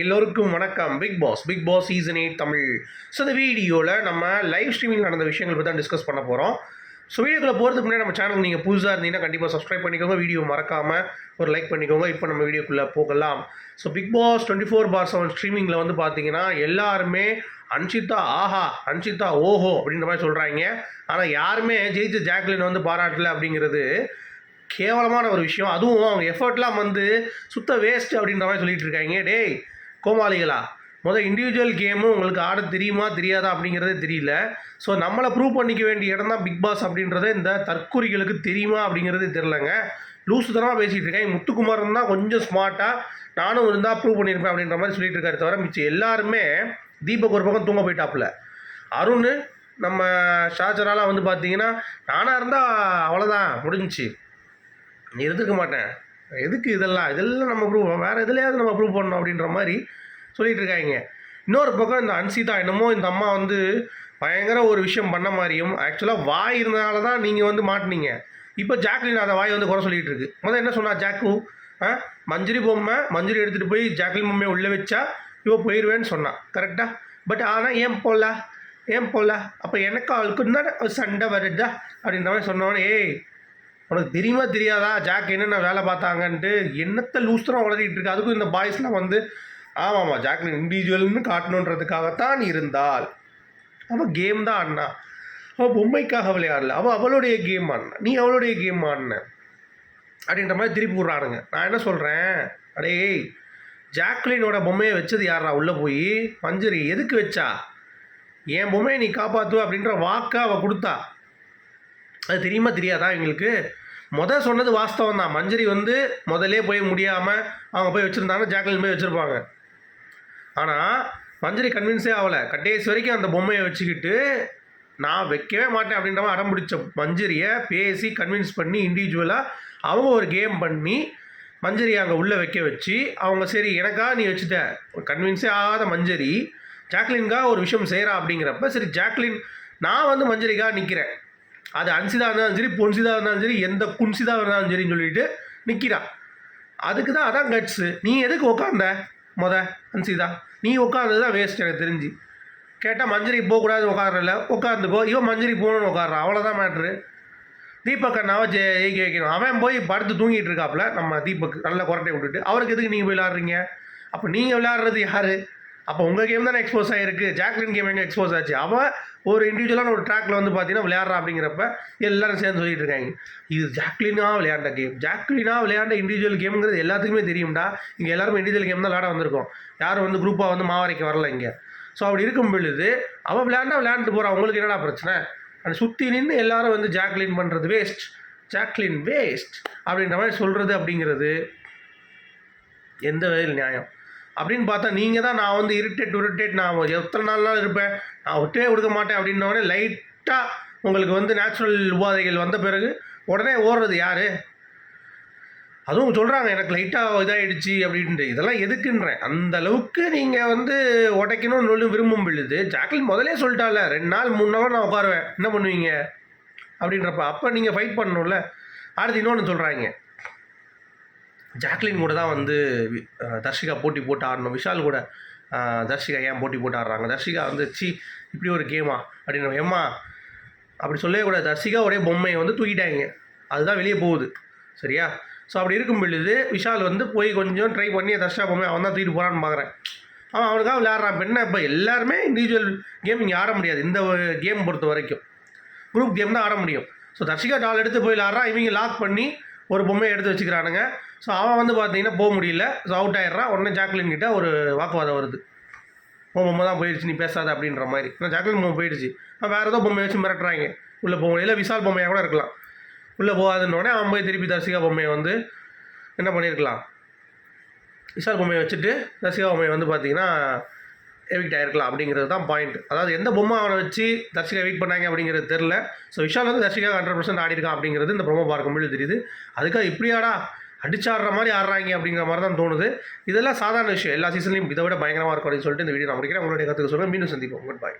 எல்லோருக்கும் வணக்கம். Big boss big boss season eight Tamil. So இந்த வீடியோவில் நம்ம லைவ் ஸ்ட்ரீமிங் நடந்த விஷயங்கள் பற்றி தான் டிஸ்கஸ் பண்ண போகிறோம் ஸோ வீடியோக்குள்ள போகிறதுக்கு முன்னாடி நம்ம சேனல் நீங்கள் புதுசாக இருந்தீங்கன்னா கண்டிப்பாக சப்ஸ்கிரைப் பண்ணிக்கோங்க. வீடியோ மறக்காமல் ஒரு லைக் பண்ணிக்கோங்க. இப்போ நம்ம வீடியோக்குள்ளே போகலாம். So big boss twenty four by seven ஸ்ட்ரீமிங்கில் வந்து பார்த்தீங்கன்னா எல்லாருமே அன்ஷிதா ஆஹா அன்ஷிதா ஓஹோ அப்படின்ற மாதிரி சொல்கிறாங்க ஆனால் யாருமே ஜெயிச்ச ஜாக்லின் வந்து பாராட்டல அப்படிங்கிறது கேவலமான ஒரு விஷயம். அதுவும் அவங்க எஃபர்ட்லாம் வந்து சுத்த வேஸ்ட் அப்படின்ற மாதிரி சொல்லிட்டு இருக்காங்க. டேய் கோமாளிகளா முதல் இண்டிவிஜுவல் கேமும் உங்களுக்கு ஆட தெரியுமா தெரியாதா அப்படிங்கிறதே தெரியல. ஸோ நம்மளை ப்ரூவ் பண்ணிக்க வேண்டிய இடம் தான் பிக் பாஸ் அப்படின்றத இந்த தற்கொலைகளுக்கு தெரியுமா அப்படிங்கிறதே தெரிலங்க லூசு தரமாக பேசிகிட்டு இருக்கேன். முத்துக்குமார் தான் கொஞ்சம் ஸ்மார்ட்டாக நானும் இருந்தால் ப்ரூவ் பண்ணியிருப்பேன் அப்படின்ற மாதிரி சொல்லிட்டு இருக்காரு தவிர மிச்சம் எல்லாருமே தீபக் ஒரு பக்கம் தூங்க போயிட்டாப்புல. அருண் நம்ம ஷாஜராலாம் வந்து பார்த்தீங்கன்னா நானாக இருந்தால் அவ்வளோதான் முடிஞ்சிச்சு. நீ இருந்துக்க மாட்டேன் எதுக்கு இதெல்லாம்? இதெல்லாம் நம்ம ப்ரூவ் வேறு எதுலையாவது நம்ம ப்ரூவ் பண்ணணும் அப்படின்ற மாதிரி சொல்லிகிட்டு இருக்காங்க. இன்னொரு பக்கம் இந்த அன்சிதா என்னமோ இந்த அம்மா வந்து பயங்கர ஒரு விஷயம் பண்ண மாதிரியும் ஆக்சுவலாக வாய் இருந்தனால தான் நீங்கள் வந்து மாட்டினீங்க. இப்போ ஜாக்லின் அதை வாய் வந்து குறை சொல்லிட்டு இருக்கு. முதல்ல என்ன சொன்னா ஜாக்கு? ஆ? மஞ்சரி பொம்மை மஞ்சரி எடுத்துகிட்டு போய் ஜாக்லின் பொம்மையை உள்ளே வச்சா இவ போயிடுவேன்னு சொன்னான் கரெக்டாக பட் ஆனால் ஏன் போகல ஏன் போகல அப்போ எனக்கு அவளுக்கு தான் சண்டை வருதா? அப்படின்ற மாதிரி சொன்னவனே ஏய் உனக்கு தெரியுமா தெரியாதா? ஜாக் என்னென்ன வேலை பார்த்தாங்கன்ட்டு என்னத்தை லூஸ்தரம் வளரிட்டு இருக்கு? அதுக்கும் இந்த பாய்ஸ்லாம் வந்து ஆமாம்மா ஜாக்லின் இண்டிவிஜுவல்னு காட்டணுன்றதுக்காகத்தான் இருந்தால் அவள் கேம் தான் ஆடினா. அவள் பொம்மைக்காக விளையாடல. அவள் அவளுடைய கேம் ஆடினா. நீ அவளுடைய கேம் ஆடின. அப்படின்ற மாதிரி திருப்பி விட்றானுங்க. நான் என்ன சொல்கிறேன் அடே ஜாக்லினோட பொம்மையை வச்சது யாரா உள்ளே போய் மஞ்சரி எதுக்கு வச்சா? என் பொம்மையை நீ காப்பாற்றுவ அப்படின்ற வாக்கை அவள் கொடுத்தா. அது தெரியுமா தெரியாதா எங்களுக்கு? முத சொன்னது வாஸ்தவம் தான். மஞ்சரி வந்து முதலே போய் முடியாமல் அவங்க போய் வச்சுருந்தாங்கன்னா ஜாக்லின் போய் வச்சுருப்பாங்க. ஆனால் மஞ்சரி கன்வின்ஸே ஆகலை. கடைசி வரைக்கும் அந்த பொம்மையை வச்சுக்கிட்டு நான் வைக்கவே மாட்டேன் அப்படின்ற மாதிரி அடம் பிடிச்ச மஞ்சரியை பேசி கன்வின்ஸ் பண்ணி இண்டிவிஜுவலாக அவங்க ஒரு கேம் பண்ணி மஞ்சரியை அங்கே உள்ளே வைக்க வச்சு அவங்க சரி எனக்கா நீ வச்சுட்ட? கன்வின்ஸே ஆகாத மஞ்சரி ஜாக்லின்காக ஒரு விஷயம் செய்கிறா அப்படிங்கிறப்ப சரி ஜாக்லின் நான் வந்து மஞ்சரிக்காக நிற்கிறேன் அது அன்சிதா இருந்தாலும் சரி பொன்சிதா இருந்தாலும் சரி எந்த குன்சிதா இருந்தாலும் சரின்னு சொல்லிட்டு நிற்கிறான் அதுக்கு தான் அதான் கட்ஸு நீ எதுக்கு உட்காந்த மொத அன்சிதா? நீ உட்காந்தது தான் வேஸ்ட் எனக்கு தெரிஞ்சு. கேட்டால் மஞ்சரி போகக்கூடாது உட்காரல உட்காந்துக்கோ இவன் மஞ்சரி போகணும்னு உட்காடுறான் அவ்வளோதான் மேட்ரு தீபக் அண்ணாவை ஜெ ஜெயிக்க வைக்கணும். அவன் போய் படுத்து தூங்கிட்டு இருக்காப்புல நம்ம தீபக் நல்ல குரட்டை விட்டுட்டு. அவருக்கு எதுக்கு நீங்கள் போய் விளாட்றீங்க அப்போ நீங்கள் விளையாடுறது யார்? அப்போ உங்கள் கேம் தானே எக்ஸ்போஸ் ஆகிருக்கு ஜாக்லின் கேம் எங்கே எக்ஸ்போஸ் ஆச்சு? அவன் ஒரு இண்டிவிஜுவலான ஒரு ட்ராக்ல வந்து பார்த்தீங்கன்னா விளையாடுறா அப்படிங்கிறப்ப எல்லாரும் சேர்ந்து சொல்லிட்டு இருக்காங்க. இது ஜாக்லினா விளையாண்ட கேம் ஜாக்லினா விளையாண்ட இண்டிவிஜுவல் கேம்ங்கிறது எல்லாத்துக்குமே தெரியும்டா. இங்கே எல்லாருமே இண்டிவிஜுவல் கேம் தான் விளையாட வந்திருக்கோம். யாரும் வந்து குரூப்பாக வந்து மாவரைக்கு வரல இங்கே. ஸோ அப்படி இருக்கும் பொழுது அவள் விளையாண்டா விளையாண்டுட்டு போகிறான் உங்களுக்கு என்னடா பிரச்சனை? அப்படி சுற்றி நின்று எல்லாரும் வந்து ஜாக்லின் பண்ணுறது வேஸ்ட் ஜாக்லின் வேஸ்ட் அப்படின்ற மாதிரி சொல்கிறது அப்படிங்கிறது எந்த வகையில் நியாயம்? அப்படின்னு பார்த்தா நீங்கள் தான் நான் வந்து இரிட்டேட் இரிட்டேட் நான் எத்தனை நாள்லாம் இருப்பேன். நான் விட்டே கொடுக்க மாட்டேன் அப்படின்னோடனே லைட்டாக உங்களுக்கு வந்து நேச்சுரல் உபாதைகள் வந்த பிறகு உடனே ஓடுறது யார்? அதுவும் சொல்கிறாங்க எனக்கு லைட்டாக இதாகிடுச்சு அப்படின்ட்டு. இதெல்லாம் எதுக்குன்றேன். அந்த அளவுக்கு நீங்கள் வந்து உடைக்கணும்னு சொல்லி விரும்பும் பொழுது ஜாக்லின் முதலே சொல்லிட்டால ரெண்டு நாள் மூணு நாள் நான் உட்காருவேன். என்ன பண்ணுவீங்க? அப்படின்றப்ப அப்போ நீங்கள் ஃபைட் பண்ணணும்ல. அடுத்து இன்னொன்று சொல்கிறாங்க ஜாக்லின் கூட தான் வந்து வி- தர்ஷிகா போட்டி போட்டு ஆடணும். விஷால் கூட தர்ஷிகா ஏன் போட்டி போட்டு ஆடுறாங்க? தர்ஷிகா வந்து சி இப்படி ஒரு கேமா அப்படின்னு ஏம்மா? அப்படி சொல்லவே கூடாது. தர்ஷிகா ஒரே பொம்மையை வந்து தூக்கிட்டாங்க. அதுதான் வெளியே போகுது. சரியா? ஸோ அப்படி இருக்கும் பொழுது விஷால் வந்து போய் கொஞ்சம் ட்ரை பண்ணி தர்ஷா பொம்மை அவன் தான் தூக்கிட்டு போகிறான்னு பார்க்குறேன் அவன் அவனுக்காக விளையாடுறான். பெண்ணை இப்போ எல்லாருமே இண்டிவிஜுவல் கேம் இங்கே ஆட முடியாது. இந்த கேம் பொறுத்த வரைக்கும். குரூப் கேம் தான் ஆட முடியும். ஸோ தர்ஷிகா டால் எடுத்து போய் விளாட்றான் இவங்க லாக் பண்ணி ஒரு பொம்மையை எடுத்து வச்சுக்கிறானுங்க. ஸோ அவன் வந்து பார்த்தீங்கன்னா போக முடியல. ஸோ அவுட் ஆயிடுறான் உடனே ஜாக்லின் கிட்ட ஒரு வாக்குவாதம் வருது. உன் பொம்மை தான் போயிடுச்சு. நீ பேசாத அப்படின்ற மாதிரி. நான் ஜாக்லின் பொம்மை போயிடுச்சு. அவன் வேறு ஏதோ பொம்மையை வச்சு மிரட்டுறாங்க. உள்ளே போக இல்லை விசால் பொம்மையாக கூட இருக்கலாம். உள்ளே போகாதுன்னொடனே அவன் போய் திருப்பி தர்சிகா பொம்மையை வந்து என்ன பண்ணியிருக்கலாம் விசால் பொம்மையை வச்சுட்டு தர்சிகா பொம்மையை வந்து பார்த்தீங்கன்னா எவிக்ட் ஆகிருக்கலாம் அப்படிங்கிறது தான் பாயிண்ட் அதாவது எந்த பொம்மை அவனை வச்சு தர்ஷிகா வெயிட் பண்ணாங்க அப்படிங்கிறது தெரில ஸோ விஷால் வந்து தர்ஷிகா ஹண்ட்ரட் பர்சன்ட் ஆடிருக்கான் அப்படிங்கிறது இந்த பொம்மை பார்க்கும்போது தெரியுது. அதுக்காக இப்படியாடா? அடிச்சாடுற மாதிரி ஆடுறாங்க அப்படிங்கிற மாதிரி தான் தோணுது. இதெல்லாம் சாதாரண விஷயம். எல்லா சீசன்லையும் இதை விட பயங்கரமாக இருக்கும் அப்படின்னு சொல்லிட்டு இந்த வீடியோ நான் முடிக்கிறேன். உங்களுடைய கற்றுக்க சொல்லுங்கள் மீண்டும் சந்திப்போம். குட் பாய்